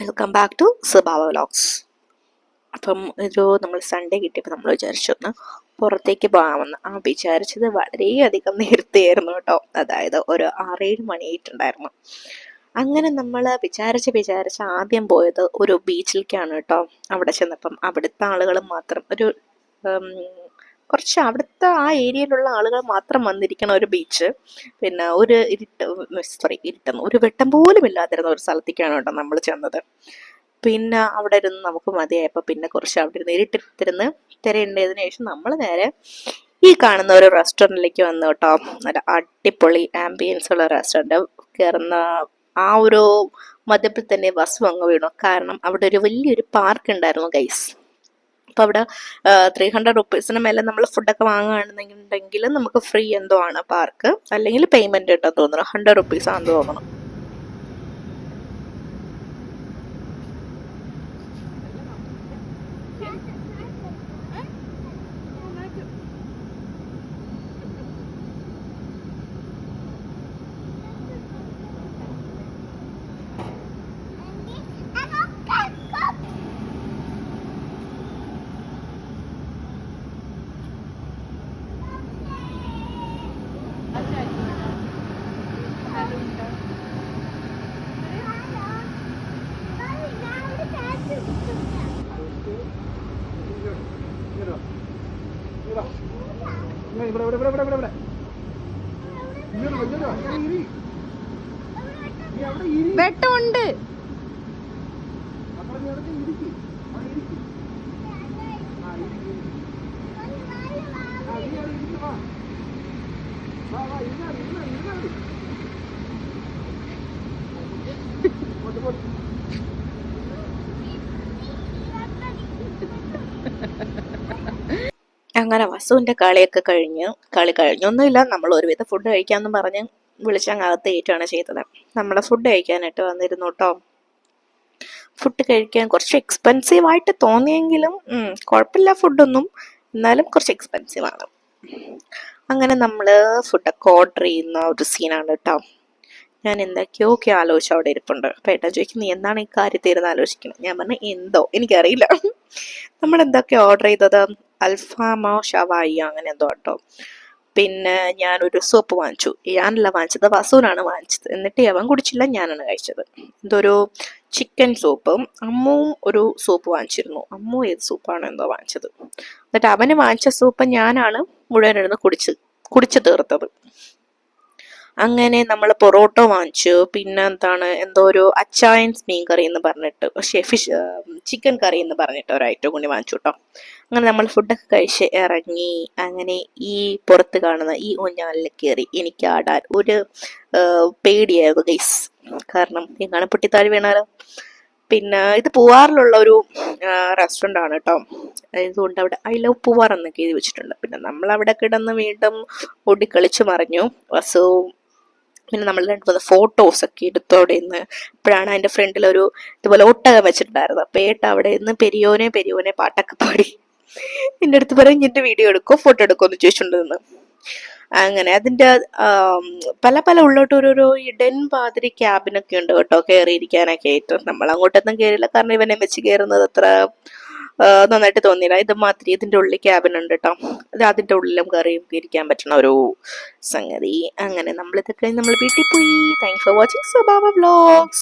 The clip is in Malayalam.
Welcome back to Swabhava vlogs അപ്പം ഒരു നമ്മൾ സൺഡേ കിട്ടിയപ്പോൾ നമ്മൾ വിചാരിച്ചു ഒന്ന് പുറത്തേക്ക് പോകാമെന്ന്. ആ വിചാരിച്ചത് വളരെയധികം നേരത്തെയായിരുന്നു കേട്ടോ. അതായത് ഒരു ആറേഴ് മണിയായിട്ടുണ്ടായിരുന്നു. അങ്ങനെ നമ്മൾ വിചാരിച്ച് വിചാരിച്ച് ആദ്യം പോയത് ഒരു ബീച്ചിലേക്കാണ് കേട്ടോ. അവിടെ ചെന്നപ്പം അവിടുത്തെ ആളുകൾ മാത്രം ഒരു കുറച്ച് അവിടുത്തെ ആ ഏരിയയിലുള്ള ആളുകൾ മാത്രം വന്നിരിക്കണ ഒരു ബീച്ച് പിന്നെ ഒരു ഇരുട്ട് സോറി ഇരുട്ടെന്ന് ഒരു വെട്ടം പോലും ഇല്ലാതിരുന്ന ഒരു സ്ഥലത്തേക്കാണ് കേട്ടോ നമ്മൾ ചെന്നത്. പിന്നെ അവിടെ ഇരുന്ന് നമുക്ക് മതിയായപ്പോൾ പിന്നെ കുറച്ച് അവിടെ ഇരുന്ന് ഇരുട്ടിരുന്ന് തിരയുണ്ടതിന് ശേഷം നമ്മൾ നേരെ ഈ കാണുന്ന ഒരു റെസ്റ്റോറന്റിലേക്ക് വന്നു കേട്ടോ. നല്ല അടിപൊളി ആംബിയൻസ് ഉള്ള റെസ്റ്റോറന്റ് കയറുന്ന ആ ഒരു മധ്യത്തിൽ തന്നെ ബസ് അങ്ങ് വീണു. കാരണം അവിടെ ഒരു വലിയൊരു പാർക്ക് ഉണ്ടായിരുന്നു ഗൈസ് അപ്പോൾ അവിടെ ത്രീ ഹൺഡ്രഡ് റുപ്പീസിന് മേലെ നമ്മൾ ഫുഡൊക്കെ വാങ്ങുകയാണെന്നുണ്ടെങ്കിൽ നമുക്ക് ഫ്രീ എന്തോ ആണ് പാർക്ക് അല്ലെങ്കിൽ പേയ്മെന്റ് കിട്ടാൻ തോന്നുന്നു. ഹൺഡ്രഡ് റുപ്പീസ് ആണെന്ന് തോന്നുന്നു ഇവിടെ ഇവിടെ ഇവിടെ ഇവിടെ ഇവിടെ ഇവിടെ ഇങ്ങോട്ട് വാ, ഇങ്ങോട്ട് വാ. ഇവിടെ ഇരി. നീ അവിടെ ഇരി. വെട്ടമുണ്ട് മക്കളെ നീ അവിടെ ഇരിക്ക്. അവിടെ ഇരിക്ക്. ആ, ഇരിക്ക്, ഇരിക്ക്. ആ, നീ ഇവിടെ ഇവിടെ വാ. വാ, വാ, ഇരുന്നാ ഇരുന്നാ ഇരുന്നാ അങ്ങനെ വസുവിന്റെ കളിയൊക്കെ കഴിഞ്ഞ് കളി കഴിഞ്ഞൊന്നുമില്ല നമ്മൾ ഒരുവിധ ഫുഡ് കഴിക്കാമെന്ന് പറഞ്ഞ് വിളിച്ചങ്ങകത്ത് ഏറ്റുമാണ് ചെയ്തത്. നമ്മളെ ഫുഡ് കഴിക്കാനായിട്ട് വന്നിരുന്നു കേട്ടോ ഫുഡ് കഴിക്കാൻ കുറച്ച് എക്സ്പെൻസീവ് ആയിട്ട് തോന്നിയെങ്കിലും കുഴപ്പമില്ല ഫുഡൊന്നും എന്നാലും കുറച്ച് എക്സ്പെൻസീവ് ആണ്. അങ്ങനെ നമ്മൾ ഫുഡൊക്കെ ഓർഡർ ചെയ്യുന്ന ഒരു സീനാണ് കേട്ടോ ഞാൻ എന്തൊക്കെയോ ഒക്കെ ആലോചിച്ച് അവിടെ ഇരിപ്പുണ്ട്. അപ്പം ഏട്ടാ ചോദിക്കും നീ എന്താണ് ഈ കാര്യത്തിൽ ഇരുന്ന് ആലോചിക്കുന്നത്? ഞാൻ പറഞ്ഞു എന്തോ? എനിക്കറിയില്ല. നമ്മൾ എന്തൊക്കെ ഓർഡർ ചെയ്തത്? അൽഫാമോ ഷവായി അങ്ങനെ എന്തോ കേട്ടോ പിന്നെ ഞാനൊരു സോപ്പ് വാങ്ങിച്ചു. ഞാനല്ല വാങ്ങിച്ചത് വസൂനാണ് വാങ്ങിച്ചത്. എന്നിട്ട് അവൻ കുടിച്ചില്ല ഞാനാണ് കഴിച്ചത്. ഇതൊരു ചിക്കൻ സൂപ്പും. അമ്മുവും ഒരു സൂപ്പ് വാങ്ങിച്ചിരുന്നു. അമ്മു ഏത് സൂപ്പാണ് എന്തോ വാങ്ങിച്ചത്. എന്നിട്ട് അവന് വാങ്ങിച്ച സൂപ്പ് ഞാനാണ് മുഴുവനിരുന്ന് കുടിച്ച് കുടിച്ചു തീർത്തത്. അങ്ങനെ നമ്മൾ പൊറോട്ട വാങ്ങിച്ചു. പിന്നെ എന്താണ് എന്തോ ഒരു അച്ചായൻസ് മീൻ കറി എന്ന് പറഞ്ഞിട്ട് പക്ഷേ ഫിഷ് ചിക്കൻ കറി എന്ന് പറഞ്ഞിട്ട് ഒരു ഐറ്റം കൂടി വാങ്ങിച്ചു കേട്ടോ അങ്ങനെ നമ്മൾ ഫുഡൊക്കെ കഴിച്ച് ഇറങ്ങി അങ്ങനെ ഈ പുറത്ത് കാണുന്ന ഈ ഊഞ്ഞാലിൽ കയറി എനിക്ക് ആടാൻ ഒരു പേടിയായിരുന്നു ഗൈസ് കാരണം എങ്ങാണ് പൊട്ടിത്താഴ് വീണാലോ? പിന്നെ ഇത് പൂവാറിലുള്ള ഒരു റെസ്റ്റോറന്റ് ആണ് കേട്ടോ അതുകൊണ്ട് അവിടെ ഐ ലവ് പൂവാർ എന്നൊക്കെ എഴുതി വെച്ചിട്ടുണ്ട്. പിന്നെ നമ്മൾ അവിടെ കിടന്ന് വീണ്ടും ഓടിക്കളിച്ച് മറിഞ്ഞു. വസവും പിന്നെ നമ്മൾ രണ്ട് മൂന്ന് ഫോട്ടോസ് ഒക്കെ എടുത്തു അവിടെ നിന്ന് അപ്പോഴാണ് അതിന്റെ ഫ്രണ്ടിൽ ഒരു ഇതുപോലെ ഒട്ടകം വെച്ചിട്ടുണ്ടായിരുന്നു അപ്പോൾ ഏട്ട അവിടെ നിന്ന് പെരിയോനെ പെരിയോനെ പാട്ടൊക്കെ പാടി. എന്റെ അടുത്ത് പറയും എന്റെ വീഡിയോ എടുക്കോ ഫോട്ടോ എടുക്കോ എന്ന് ചോദിച്ചിട്ടുണ്ടെന്ന് അങ്ങനെ അതിന്റെ പല പല ഉള്ളോട്ട് ഓരോരോ ഇടൻ പാതിരി ക്യാബിനൊക്കെ ഉണ്ട് കേട്ടോ കയറിയിരിക്കാനൊക്കെ ആയിട്ട്. നമ്മൾ അങ്ങോട്ടൊന്നും കേറിയില്ല കാരണം ഇവനെ വെച്ച് കയറുന്നത് അത്ര നന്നായിട്ട് തോന്നിയില്ല. ഇത് മാത്രി ഇതിന്റെ ഉള്ളിൽ ക്യാബിൻ ഉണ്ട് കേട്ടോ ഇത് അതിന്റെ ഉള്ളിലും കയറിയും ഇരിക്കാൻ പറ്റുന്ന ഒരു സംഗതി. അങ്ങനെ നമ്മളിതൊക്കെ നമ്മൾ വീട്ടിൽ പോയി. Thanks for watching Swabhava vlogs